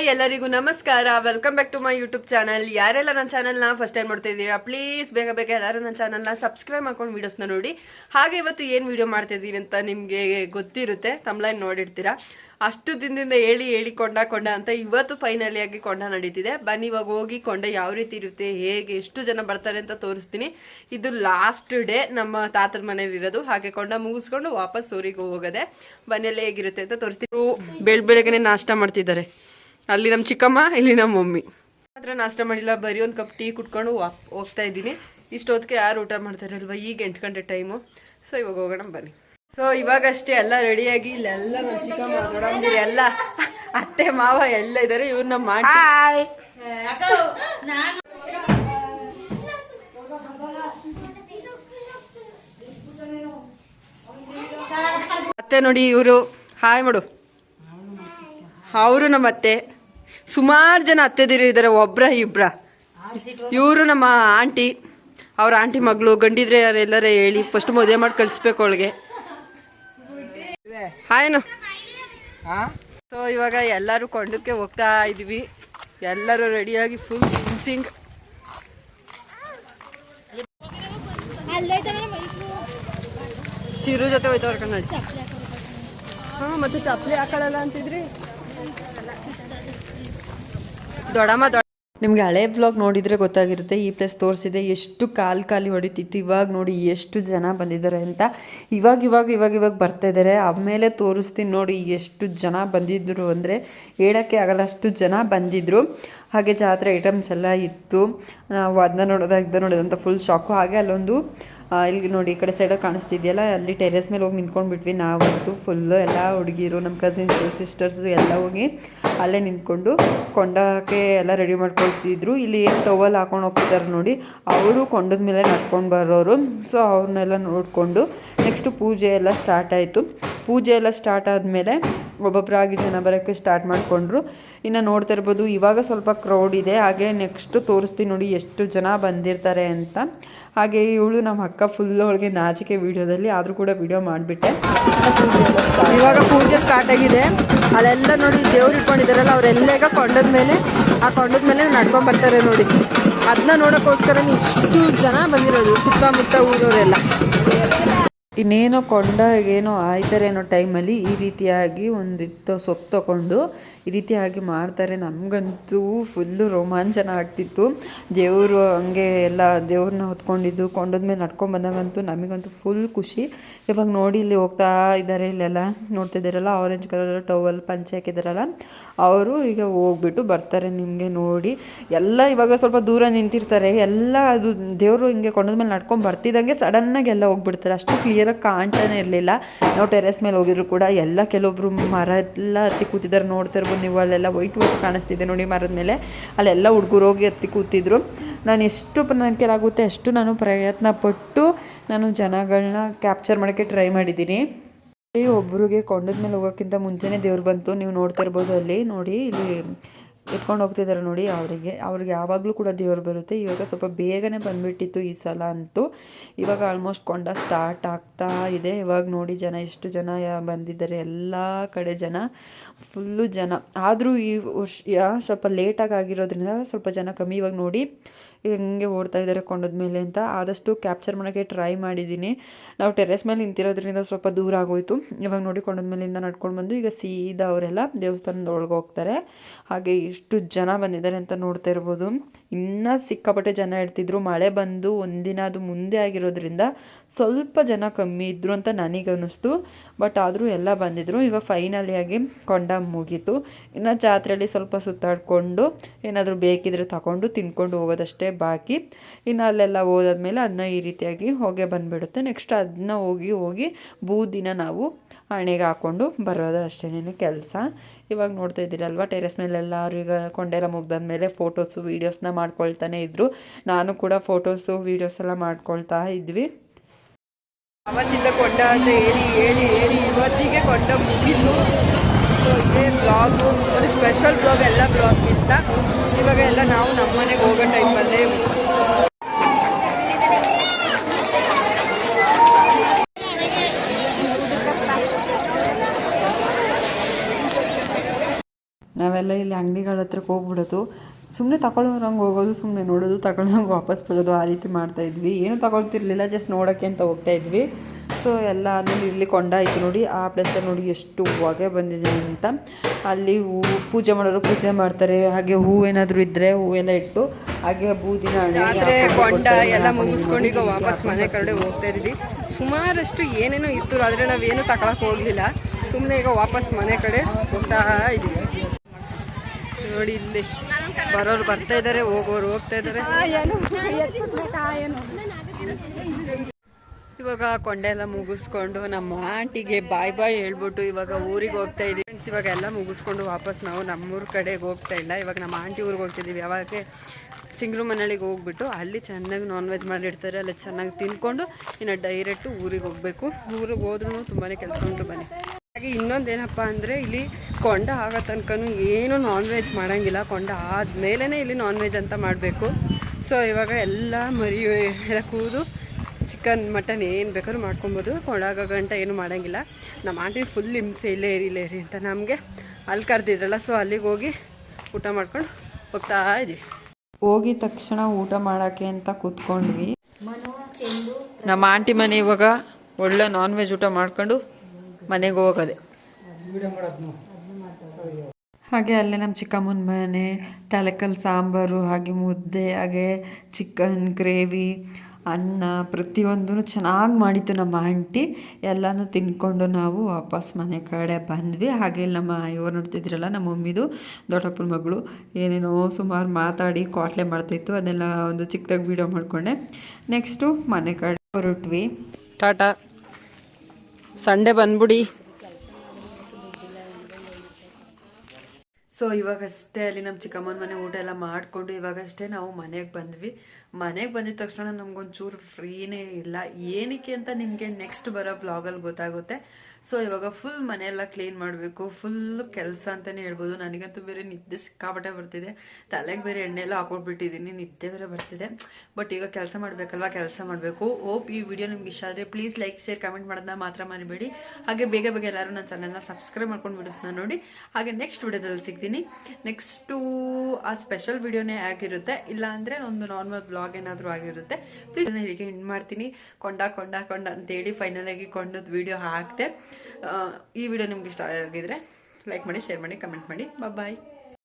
Hi ಎಲ್ಲರಿಗೂ ನಮಸ್ಕಾರ. Welcome back to my YouTube channel ಯಾರೆಲ್ಲ ನನ್ನ ಚಾನಲ್ನ ಫಸ್ಟ್ ಟೈಮ್ ನೋಡ್ತಾ ಇದ್ದೀರಾ ಪ್ಲೀಸ್ ಬೇಗ ಬೇಗ ಎಲ್ಲರೂ ನನ್ನ ಚಾನಲ್ನ ಸಬ್ಸ್ಕ್ರೈಬ್ ಮಾಡ್ಕೊಂಡು ವೀಡಿಯೋಸ್ನ ನೋಡಿ. ಹಾಗೆ ಇವತ್ತು ಏನು ವಿಡಿಯೋ ಮಾಡ್ತಾ ಇದ್ದೀನಿ ಅಂತ ನಿಮಗೆ ಗೊತ್ತಿರುತ್ತೆ ತಮ್ಲೈನ್ ನೋಡಿರ್ತೀರಾ. ಅಷ್ಟು ದಿನದಿಂದ ಹೇಳಿ ಹೇಳಿ, ಕೊಂಡ ಕೊಂಡ ಅಂತ ಇವತ್ತು ಫೈನಲಿ ಆಗಿ ಕೊಂಡ ನಡೀತಿದೆ. ಬನ್ನಿ, ಇವಾಗ ಹೋಗಿ ಕೊಂಡ ಯಾವ ರೀತಿ ಇರುತ್ತೆ, ಹೇಗೆ, ಎಷ್ಟು ಜನ ಬರ್ತಾರೆ ಅಂತ ತೋರಿಸ್ತೀನಿ. ಇದು ಲಾಸ್ಟ್ ಡೇ ನಮ್ಮ ತಾತನ ಮನೇಲಿ ಇರೋದು. ಹಾಗೆ ಕೊಂಡ ಮುಗಿಸ್ಕೊಂಡು ವಾಪಸ್ ಊರಿಗೆ ಹೋಗೋದೆ. ಮನೇಲಿ ಹೇಗಿರುತ್ತೆ ಅಂತ ತೋರಿಸ್ತೀನಿ. ಬೆಳ್ ಬೆಳಗ್ಗೆ ನಾಷ್ಟ ಮಾಡ್ತಿದ್ದಾರೆ. ಅಲ್ಲಿ ನಮ್ಮ ಚಿಕ್ಕಮ್ಮ ಇಲ್ಲಿ ನಮ್ಮ ಮಮ್ಮಿ. ಮಾತ್ರ ನಾಷ್ಟ ಮಾಡಿಲ್ಲ ಬರೀ ಒಂದು ಕಪ್ ಟೀ ಕುಟ್ಕೊಂಡು ಹೋಗ್ತಾ ಇದ್ದೀನಿ. ಇಷ್ಟೊತ್ತಿಗೆ ಯಾರು ಊಟ ಮಾಡ್ತಾರೆ ಅಲ್ವಾ ಈಗ ಎಂಟು ಗಂಟೆ ಟೈಮು ಸೊ ಇವಾಗ ಹೋಗೋಣ ಬನ್ನಿ. ಸೊ ಇವಾಗಷ್ಟೇ ಎಲ್ಲ ರೆಡಿಯಾಗಿ ಇಲ್ಲೆಲ್ಲ ನಮ್ಮ ಚಿಕ್ಕಮ್ಮ ದೊಡ್ಡಮ್ಮದಿರು ಎಲ್ಲ ಅತ್ತೆ ಮಾವ ಎಲ್ಲ ಇದ್ದಾರೆ ಇವ್ರು ನಮ್ಮ ಮಾಡಿ ಅತ್ತೆ ನೋಡಿ ಇವರು. ಹಾಯ್ ಮಾಡು. ಅವರು ನಮ್ಮ ಅತ್ತೆ ಸುಮಾರು ಜನ ಅತ್ತೆದಿರು ಇದ್ದಾರೆ ಒಬ್ರ ಇಬ್ರ. ಇವರು ನಮ್ಮ ಆಂಟಿ ಅವ್ರ ಆಂಟಿ ಮಗಳು ಗಂಡಿದ್ರೆ ಯಾರೆಲ್ಲರ ಹೇಳಿ ಫಸ್ಟ್ ಮದುವೆ ಮಾಡಿ ಕಳಿಸ್ಬೇಕು ಅವಳಿಗೆ. ಹಾಯೇನು ಸೊ ಇವಾಗ ಎಲ್ಲರೂ ಕೊಂಡಕ್ಕೆ ಹೋಗ್ತಾ ಇದ್ವಿ. ಎಲ್ಲರೂ ರೆಡಿಯಾಗಿ ಫುಲ್ ಫಿನ್ಸಿಂಗ್ ಚಿರು ಜೊತೆ ಹೋಯ್ತವ್ರ ಕನ್ನಡ ಹಾ ಮತ್ತೆ ಚಪ್ಪಲಿ ಹಾಕೊಳ್ಳಲ್ಲ ಅಂತಿದ್ರಿ? ದೊಡಮ್ಮ ದೊಡ್ಡ ನಿಮ್ಗೆ ಹಳೆ ಬ್ಲಾಗ್ ನೋಡಿದರೆ ಗೊತ್ತಾಗಿರುತ್ತೆ, ಈ ಪ್ಲೇಸ್ ತೋರಿಸಿದೆ. ಎಷ್ಟು ಕಾಲು ಖಾಲಿ ಹೊಡಿತಿತ್ತು. ಇವಾಗ ನೋಡಿ ಎಷ್ಟು ಜನ ಬಂದಿದ್ದಾರೆ ಅಂತ. ಇವಾಗ ಇವಾಗ ಇವಾಗ ಇವಾಗ ಬರ್ತಾ ಇದ್ದಾರೆ. ಆಮೇಲೆ ತೋರಿಸ್ತೀನಿ ನೋಡಿ ಎಷ್ಟು ಜನ ಬಂದಿದ್ದರು ಅಂದರೆ ಹೇಳೋಕ್ಕೆ ಆಗಲ್ಲ, ಅಷ್ಟು ಜನ ಬಂದಿದ್ದರು ಹಾಗೆ ಜಾತ್ರೆ ಐಟಮ್ಸ್ ಎಲ್ಲ ಇತ್ತು. ನಾವು ಅದನ್ನ ನೋಡೋದು ಇದನ್ನ ನೋಡೋದಂತ ಫುಲ್ ಶಾಕು ಹಾಗೆ ಅಲ್ಲೊಂದು ಇಲ್ಲಿ ನೋಡಿ ಈ ಕಡೆ ಸೈಡಲ್ಲಿ ಕಾಣಿಸ್ತಿದೆಯಲ್ಲ, ಅಲ್ಲಿ ಟೆರೆಸ್ ಮೇಲೆ ಹೋಗಿ ನಿಂತ್ಕೊಂಡ್ಬಿಟ್ವಿ ನಾವಂತೂ ಫುಲ್ಲು ಎಲ್ಲ ಹುಡುಗಿರು ನಮ್ಮ ಕಸಿನ್ಸ್ ಸಿಸ್ಟರ್ಸ್ ಎಲ್ಲ ಹೋಗಿ ಅಲ್ಲೇ ನಿಂತ್ಕೊಂಡು ಕೊಂಡಕ್ಕೆ ಎಲ್ಲ ರೆಡಿ ಮಾಡ್ಕೊಳ್ತಿದ್ರು. ಇಲ್ಲಿ ಏನು ಟವಲ್ ಹಾಕೊಂಡು ಹೋಗ್ತಿದ್ದಾರೆ ನೋಡಿ, ಅವರು ಕೊಂಡದ ಮೇಲೆ ನಡ್ಕೊಂಡು ಬರೋರು. ಸೊ ಅವ್ರನ್ನೆಲ್ಲ ನೋಡಿಕೊಂಡು ನೆಕ್ಸ್ಟು ಪೂಜೆ ಎಲ್ಲ ಸ್ಟಾರ್ಟ್ ಆಯಿತು. ಪೂಜೆ ಎಲ್ಲ ಸ್ಟಾರ್ಟ್ ಆದಮೇಲೆ ಒಬ್ಬೊಬ್ಬರಾಗಿ ಜನ ಬರೋಕ್ಕೆ ಸ್ಟಾರ್ಟ್ ಮಾಡಿಕೊಂಡ್ರು. ಇನ್ನು ನೋಡ್ತಾ ಇರ್ಬೋದು, ಇವಾಗ ಸ್ವಲ್ಪ ಕ್ರೌಡ್ ಇದೆ. ಹಾಗೆ ನೆಕ್ಸ್ಟು ತೋರಿಸ್ತೀನಿ ನೋಡಿ ಎಷ್ಟು ಜನ ಬಂದಿರ್ತಾರೆ ಅಂತ. ಹಾಗೆ ಇವಳು ನಮ್ಮ ಅಕ್ಕ ಫುಲ್ ಅವಳಿಗೆ ನಾಚಿಕೆ ವಿಡಿಯೋದಲ್ಲಿ, ಆದರೂ ಕೂಡ ವಿಡಿಯೋ ಮಾಡಿಬಿಟ್ಟೆ. ಇವಾಗ ಪೂಜೆ ಸ್ಟಾರ್ಟ್ ಆಗಿದೆ. ಅಲ್ಲೆಲ್ಲ ನೋಡಿ ದೇವ್ರು ಇಟ್ಕೊಂಡಿದ್ದಾರಲ್ಲ, ಅವರೆಲ್ಲ ಈಗ ಕೊಂಡದ ಮೇಲೆ, ಆ ಕೊಂಡದ ಮೇಲೆ ನಡ್ಕೊಂಡ್ಬರ್ತಾರೆ ನೋಡಿ. ಅದನ್ನ ನೋಡೋಕ್ಕೋಸ್ಕರ ಇಷ್ಟು ಜನ ಬಂದಿರೋದು, ಸುತ್ತಮುತ್ತ ಊರವರೆಲ್ಲ. ಇನ್ನೇನೋ ಕೊಂಡ ಏನೋ ಆಯ್ತಾರೆ ಅನ್ನೋ ಟೈಮಲ್ಲಿ ಈ ರೀತಿಯಾಗಿ ಒಂದಿತ್ತು ಸೊಪ್ಪು ತಗೊಂಡು ಈ ರೀತಿಯಾಗಿ ಮಾಡ್ತಾರೆ. ನಮಗಂತೂ ಫುಲ್ಲು ರೋಮಾಂಚನ ಆಗ್ತಿತ್ತು. ದೇವರು ಹಂಗೆ ಎಲ್ಲ ದೇವ್ರನ್ನ ಹೊತ್ಕೊಂಡಿದ್ದು ಕೊಂಡದ ಮೇಲೆ ನಡ್ಕೊಂಡು ಬಂದಾಗಂತೂ ನಮಗಂತೂ ಫುಲ್ ಖುಷಿ. ಇವಾಗ ನೋಡಿ ಇಲ್ಲಿ ಹೋಗ್ತಾ ಇದ್ದಾರೆ ಇಲ್ಲೆಲ್ಲ ನೋಡ್ತಿದ್ದಾರಲ್ಲ ಆರೆಂಜ್ ಕಲರ್ ಟವಲ್ ಪಂಚೆ ಹಾಕಿದಾರಲ್ಲ, ಅವರು ಈಗ ಹೋಗ್ಬಿಟ್ಟು ಬರ್ತಾರೆ ನಿಮಗೆ ನೋಡಿ. ಎಲ್ಲ ಇವಾಗ ಸ್ವಲ್ಪ ದೂರ ನಿಂತಿರ್ತಾರೆ. ಎಲ್ಲ ಅದು ದೇವರು ಹಿಂಗೆ ಕೊಂಡದ ಮೇಲೆ ನಡ್ಕೊಂಡು ಬರ್ತಿದ್ದಂಗೆ ಸಡನ್ನಾಗಿ ಎಲ್ಲ ಹೋಗ್ಬಿಡ್ತಾರೆ. ಅಷ್ಟು ಕ್ಲಿಯರಾಗಿ ಕಾಣ್ತಾನೆ ಇರಲಿಲ್ಲ. ನಾವು ಟೆರೆಸ್ ಮೇಲೆ ಹೋಗಿದ್ರು ಕೂಡ ಎಲ್ಲ ಕೆಲವೊಬ್ರು ಮರ ಎಲ್ಲ ಹತ್ತಿ ಕೂತಿದ್ದಾರೆ, ನೋಡ್ತಾ ಇರ್ಬೋದು ನೀವು. ಅಲ್ಲೆಲ್ಲ ವೈಟ್ ವೈಟ್ ಕಾಣಿಸ್ತಿದೆ ನೋಡಿ ಮರದ ಮೇಲೆ. ಅಲ್ಲೆಲ್ಲ ಹುಡುಗರು ಹೋಗಿ ಹತ್ತಿ ಕೂತಿದ್ರು. ನಾನು ಎಷ್ಟು ನನ್ನ ಕೈಲಾಗುತ್ತೆ ಅಷ್ಟು ನಾನು ಪ್ರಯತ್ನ ಪಟ್ಟು ನಾನು ಜನಗಳನ್ನ ಕ್ಯಾಪ್ಚರ್ ಮಾಡೋಕ್ಕೆ ಟ್ರೈ ಮಾಡಿದ್ದೀನಿ. ಒಬ್ಬರಿಗೆ ಕೊಂಡದ ಮೇಲೆ ಹೋಗೋಕ್ಕಿಂತ ಮುಂಚೆನೇ ದೇವ್ರು ಬಂತು. ನೀವು ನೋಡ್ತಾ ಇರ್ಬೋದು ಅಲ್ಲಿ. ನೋಡಿ, ಇಲ್ಲಿ ಎತ್ಕೊಂಡು ಹೋಗ್ತಿದ್ದಾರೆ ನೋಡಿ, ಅವರಿಗೆ, ಅವ್ರಿಗೆ ಯಾವಾಗಲೂ ಕೂಡ ದೇವರು ಬರುತ್ತೆ. ಇವಾಗ ಸ್ವಲ್ಪ ಬೇಗನೆ ಬಂದುಬಿಟ್ಟಿತ್ತು ಈ ಸಲ ಅಂತೂ. ಇವಾಗ ಆಲ್ಮೋಸ್ಟ್ ಕೊಂಡ ಸ್ಟಾರ್ಟ್ ಆಗ್ತಾ ಇದೆ. ಇವಾಗ ನೋಡಿ ಜನ, ಎಷ್ಟು ಜನ ಬಂದಿದ್ದಾರೆ. ಎಲ್ಲ ಕಡೆ ಜನ ಫುಲ್ಲು ಜನ. ಆದರೂ ಈ ವರ್ಷ ಸ್ವಲ್ಪ ಲೇಟಾಗಿ ಆಗಿರೋದ್ರಿಂದ ಸ್ವಲ್ಪ ಜನ ಕಮ್ಮಿ. ಇವಾಗ ನೋಡಿ ಹೆಂಗೆ ಓಡ್ತಾ ಇದ್ದಾರೆ ಕೊಂಡದ ಮೇಲೆ ಅಂತ ಆದಷ್ಟು ಕ್ಯಾಪ್ಚರ್ ಮಾಡೋಕ್ಕೆ ಟ್ರೈ ಮಾಡಿದ್ದೀನಿ. ನಾವು ಟೆರೆಸ್ ಮೇಲೆ ನಿಂತಿರೋದ್ರಿಂದ ಸ್ವಲ್ಪ ದೂರ ಆಗೋಯ್ತು. ಇವಾಗ ನೋಡಿ ಕೊಂಡದ ಮೇಲಿಂದ ನಡ್ಕೊಂಡು ಬಂದು ಈಗ ಸೀದಾ ಅವರೆಲ್ಲ ದೇವಸ್ಥಾನದ ಒಳಗೆ ಹೋಗ್ತಾರೆ. ಹಾಗೆ ಎಷ್ಟು ಜನ ಬಂದಿದ್ದಾರೆ ಅಂತ ನೋಡ್ತಾ ಇರ್ಬೋದು. ಇನ್ನೂ ಸಿಕ್ಕಾಪಟ್ಟೆ ಜನ ಇರ್ತಿದ್ರು. ಮಳೆ ಬಂದು ಒಂದಿನ ಅದು ಮುಂದೆ ಆಗಿರೋದ್ರಿಂದ ಸ್ವಲ್ಪ ಜನ ಕಮ್ಮಿ ಇದ್ದರು ಅಂತ ನನಗೆ ಅನ್ನಿಸ್ತು ಬಟ್ ಆದರೂ ಎಲ್ಲ ಬಂದಿದ್ದರು ಈಗ ಫೈನಲಿ ಆಗಿ ಕೊಂಡ ಮುಗೀತು. ಇನ್ನು ಜಾತ್ರೆಯಲ್ಲಿ ಸ್ವಲ್ಪ ಸುತ್ತಾಡಿಕೊಂಡು ಏನಾದರೂ ಬೇಕಿದ್ರೆ ತಗೊಂಡು ತಿನ್ಕೊಂಡು ಹೋಗೋದಷ್ಟೇ ಬಾಕಿ. ಇನ್ನು ಅಲ್ಲೆಲ್ಲ ಹೋದಾದ್ಮೇಲೆ ಅದನ್ನ ಈ ರೀತಿಯಾಗಿ ಹೊಗೆ ಬಂದುಬಿಡುತ್ತೆ. ನೆಕ್ಸ್ಟ್ ಅದನ್ನ ಹೋಗಿ ಹೋಗಿ ಬೂದಿನ ನಾವು ಹಣೆಗೆ ಹಾಕ್ಕೊಂಡು ಬರೋದು ಅಷ್ಟೇನೇ ಕೆಲಸ. ಇವಾಗ ನೋಡ್ತಾ ಇದ್ದೀರಲ್ವ ಟೆರೆಸ್ ಮೇಲೆ ಎಲ್ಲರೂ ಈಗ ಕೊಂಡೆಲ್ಲ ಮುಗ್ದಾದ್ಮೇಲೆ ಫೋಟೋಸು ವೀಡಿಯೋಸ್ನ ಮಾಡ್ಕೊಳ್ತಾನೆ ಇದ್ದರು ನಾನು ಕೂಡ ಫೋಟೋಸು ವೀಡಿಯೋಸ್ ಎಲ್ಲ ಮಾಡ್ಕೊಳ್ತಾ ಇದ್ವಿ. ಅವತ್ತಿಂದ ಕೊಂಡ ಅಂತ ಹೇಳಿ ಹೇಳಿ ಹೇಳಿ ಇವತ್ತಿಗೆ ಕೊಂಡ ಮುಗಿತು. ಸೊ ಇದೇ ಬ್ಲಾಗು ಒಂದು ಸ್ಪೆಷಲ್ ಬ್ಲಾಗ್ ಎಲ್ಲ ಬ್ಲಾಗ್ಗಿಂತ ಇವಾಗ ಎಲ್ಲ ನಾವು ನಮ್ಮ ಮನೆಗೆ ಹೋಗೋ ಟೈಮಲ್ಲೇ ನಾವೆಲ್ಲ ಇಲ್ಲಿ ಅಂಗಡಿಗಳ ಹತ್ರಕ್ಕೆ ಹೋಗ್ಬಿಡೋದು. ಸುಮ್ಮನೆ ತಗೊಳ್ಳೋರಂಗೆ ಹೋಗೋದು ಸುಮ್ಮನೆ ನೋಡೋದು ತಗೊಳ್ಳೋಂಗೆ ವಾಪಸ್ ಬರೋದು ಆ ರೀತಿ ಮಾಡ್ತಾ ಇದ್ವಿ. ಏನು ತಗೊಳ್ತಿರ್ಲಿಲ್ಲ ಜಸ್ಟ್ ನೋಡೋಕ್ಕೆ ಅಂತ ಹೋಗ್ತಾ ಇದ್ವಿ. ಸೊ ಎಲ್ಲ ಆದಮೇಲೆ ಇಲ್ಲಿ ಕೊಂಡ ಐತೆ ನೋಡಿ. ಆ ಪ್ಲೇಸಲ್ಲಿ ನೋಡಿ ಎಷ್ಟು ಹೊಗೆ ಬಂದಿದೆ ಅಂತ. ಅಲ್ಲಿ ಹೂ ಪೂಜೆ ಮಾಡೋರು ಪೂಜೆ ಮಾಡ್ತಾರೆ. ಹಾಗೆ ಹೂವು ಏನಾದರೂ ಇದ್ದರೆ ಹೂವೆಲ್ಲ ಇಟ್ಟು ಹಾಗೆ ಬೂದಿನ ಆದರೆ ಕೊಂಡ. ಎಲ್ಲ ಮುಗಿಸ್ಕೊಂಡು ಈಗ ವಾಪಸ್ ಮನೆ ಕಡೆ ಹೋಗ್ತಾ ಇದ್ವಿ. ಸುಮಾರಷ್ಟು ಏನೇನೋ ಇತ್ತು ಆದರೆ ನಾವೇನು ತಗೊಳಕ್ಕೆ ಹೋಗಲಿಲ್ಲ. ಸುಮ್ಮನೆ ಈಗ ವಾಪಸ್ ಮನೆ ಕಡೆ ಹೋಗ್ತಾ ಇದೀವಿ. ನೋಡಿ ಇಲ್ಲಿ. ಬರೋರು ಬರ್ತಾ ಇದ್ದಾರೆ ಹೋಗೋರು ಹೋಗ್ತಾ ಇದ್ದಾರೆ ಇವಾಗ ಕೊಂಡೆ ಎಲ್ಲ ಮುಗಿಸ್ಕೊಂಡು ನಮ್ಮ ಆಂಟಿಗೆ ಬಾಯ್ ಬಾಯ್ ಹೇಳ್ಬಿಟ್ಟು ಇವಾಗ ಊರಿಗೆ ಹೋಗ್ತಾ ಇದೀವಿ. ಫ್ರೆಂಡ್ಸ್ ಇವಾಗ ಎಲ್ಲ ಮುಗಿಸ್ಕೊಂಡು ವಾಪಸ್ ನಾವು ನಮ್ಮೂರ ಕಡೆಗೆ ಹೋಗ್ತಾ ಇಲ್ಲ. ಇವಾಗ ನಮ್ಮ ಆಂಟಿ ಊರಿಗೆ ಹೋಗ್ತಿದ್ದೀವಿ ಯಾವಾಗ ಸಿಂಗ್ರು ಮನೆಯಳಿಗೆ ಹೋಗ್ಬಿಟ್ಟು ಅಲ್ಲಿ ಚೆನ್ನಾಗಿ ನಾನ್ ವೆಜ್ ಮಾಡಿರ್ತಾರೆ. ಅಲ್ಲಿ ಚೆನ್ನಾಗಿ ತಿನ್ಕೊಂಡು ಇನ್ನು ಡೈರೆಕ್ಟು ಊರಿಗೆ ಹೋಗಬೇಕು. ಊರಿಗೆ ಹೋದ್ರೂ ತುಂಬಾ ಕೆಲಸ ಉಂಟು ಬನ್ನಿ. ಹಾಗೆ ಇನ್ನೊಂದೇನಪ್ಪ ಅಂದರೆ ಇಲ್ಲಿ ಕೊಂಡ ಆಗೋ ತನಕನೂ ಏನು ನಾನ್ ವೆಜ್ ಮಾಡೋಂಗಿಲ್ಲ. ಕೊಂಡ ಆದಮೇಲೆ ಇಲ್ಲಿ ನಾನ್ ವೆಜ್ ಅಂತ ಮಾಡಬೇಕು. ಸೊ ಇವಾಗ ಎಲ್ಲ ಮರಿ ಎಲ್ಲ ಕೂದು ಚಿಕನ್ ಮಟನ್ ಏನು ಬೇಕಾದ್ರೂ ಮಾಡ್ಕೊಬೋದು. ಕೊಂಡಾಗೋ ಗಂಟ ಏನು ಮಾಡೋಂಗಿಲ್ಲ. ನಮ್ಮ ಆಂಟಿ ಫುಲ್ ಹಿಂಸೆ ಇಲ್ಲೇ ಇರಿ ಇಲ್ಲೇ ಇರಿ ಅಂತ ನಮಗೆ ಅಲ್ಲಿ ಕರೆದಿದ್ರಲ್ಲ. ಸೊ ಅಲ್ಲಿಗೆ ಹೋಗಿ ಊಟ ಮಾಡ್ಕೊಂಡು ಹೋಗ್ತಾ ಇದ್ದೀವಿ ಹೋಗಿದ ತಕ್ಷಣ ಊಟ ಮಾಡೋಕ್ಕೆ ಅಂತ ಕೂತ್ಕೊಂಡ್ವಿ. ನಮ್ಮ ಆಂಟಿ ಮನೆ ಇವಾಗ ಒಳ್ಳೆ ನಾನ್ ವೆಜ್ ಊಟ ಮಾಡ್ಕೊಂಡು ಮನೆಗೆ ಹೋಗೋದೆ. ಹಾಗೆ ಅಲ್ಲೇ ನಮ್ಮ ಚಿಕ್ಕಮ್ಮನ ಮನೆ, ತಲೆಕಲ್ ಸಾಂಬಾರು, ಹಾಗೆ ಮುದ್ದೆ, ಹಾಗೆ ಚಿಕನ್, ಗ್ರೇವಿ, ಅನ್ನ ಪ್ರತಿಯೊಂದೂ ಚೆನ್ನಾಗಿ ಮಾಡಿತ್ತು ನಮ್ಮ ಆಂಟಿ. ಎಲ್ಲನೂ ತಿನ್ಕೊಂಡು ನಾವು ವಾಪಸ್ ಮನೆ ಕಡೆ ಬಂದ್ವಿ. ಹಾಗೆ ನಮ್ಮ ಇವರು ನೋಡ್ತಿದ್ರಲ್ಲ, ನಮ್ಮ ಮಮ್ಮಿದು ದೊಡ್ಡಪ್ಪನ ಮಗಳು. ಏನೇನೋ ಸುಮಾರು ಮಾತಾಡಿ ಕ್ವಾಟ್ಲೆ ಮಾಡ್ತಾಯಿತ್ತು ಅದೆಲ್ಲ ಒಂದು ಚಿಕ್ಕದಾಗಿ ವೀಡಿಯೋ ಮಾಡಿಕೊಂಡೆ. ನೆಕ್ಸ್ಟು ಮನೆ ಕಡೆ ಹೊರಟ್ವಿ. ಟಾಟಾ. ಸಂಡೇ ಬಂದ್ಬಿಡಿ. ಸೊ ಇವಾಗಷ್ಟೇ ಅಲ್ಲಿ ನಮ್ಮ ಚಿಕ್ಕಮ್ಮನ ಮನೆ ಊಟ ಎಲ್ಲ ಮಾಡಿಕೊಂಡು ಇವಾಗಷ್ಟೇ ನಾವು ಮನೆಗೆ ಬಂದ್ವಿ. ಮನೆಗೆ ಬಂದಿದ ತಕ್ಷಣ ನಮ್ಗೊಂಚೂರು ಫ್ರೀನೇ ಇಲ್ಲ. ಏನಕ್ಕೆ ಅಂತ ನಿಮಗೆ ನೆಕ್ಸ್ಟ್ ಬರೋ ವ್ಲಾಗಲ್ಲಿ ಗೊತ್ತಾಗುತ್ತೆ. ಸೊ ಇವಾಗ ಫುಲ್ ಮನೆಯೆಲ್ಲ ಕ್ಲೀನ್ ಮಾಡಬೇಕು ಫುಲ್ ಕೆಲಸ ಅಂತಲೇ ಹೇಳ್ಬೋದು. ನನಗಂತೂ ಬೇರೆ ನಿದ್ದೆ ಸಿಕ್ಕಾಪಟ್ಟೆ ಬರ್ತಿದೆ. ತಲೆಗೆ ಬೇರೆ ಎಣ್ಣೆ ಎಲ್ಲ ಹಾಕೊಟ್ಬಿಟ್ಟಿದ್ದೀನಿ ನಿದ್ದೆ ಬೇರೆ ಬರ್ತಿದೆ. ಬಟ್ ಈಗ ಕೆಲಸ ಮಾಡಬೇಕಲ್ವಾ? ಕೆಲಸ ಮಾಡಬೇಕು. ಓಪ್ ಈ ವಿಡಿಯೋ ನಿಮ್ಗೆ ಇಷ್ಟ ಆದರೆ ಪ್ಲೀಸ್ ಲೈಕ್ ಶೇರ್ ಕಮೆಂಟ್ ಮಾಡೋದನ್ನ ಮಾತ್ರ ಮರಿಬೇಡಿ. ಹಾಗೆ ಬೇಗ ಬೇಗ ಎಲ್ಲರೂ ನನ್ನ ಚಾನಲ್ನ ಸಬ್ಸ್ಕ್ರೈಬ್ ಮಾಡ್ಕೊಂಡು ವಿಡಿಯೋಸ್ನ ನೋಡಿ. ಹಾಗೆ ನೆಕ್ಸ್ಟ್ ವಿಡಿಯೋದಲ್ಲಿ ಸಿಗ್ತೀನಿ. ನೆಕ್ಸ್ಟು ಆ ಸ್ಪೆಷಲ್ ವಿಡಿಯೋನೇ ಆಗಿರುತ್ತೆ. ಇಲ್ಲಾಂದರೆ ಒಂದು ನಾರ್ಮಲ್ ಬ್ಲಾಗ್ ಏನಾದರೂ ಆಗಿರುತ್ತೆ. ಪ್ಲೀಸ್ ನಾನು ಹೀಗೆ ಹಿಂಡ್ ಮಾಡ್ತೀನಿ. ಕೊಂಡ ಕೊಂಡ ಕೊಂಡ ಅಂತೇಳಿ ಫೈನಲಾಗಿ ಕೊಂಡದ ವಿಡಿಯೋ ಹಾಕ್ತೆ ಆ, ಈ ವಿಡಿಯೋ ನಿಮ್ಗೆ ಇಷ್ಟ ಆಗಿದ್ರೆ ಲೈಕ್ ಮಾಡಿ ಶೇರ್ ಮಾಡಿ ಕಮೆಂಟ್ ಮಾಡಿ. ಬಾಯ್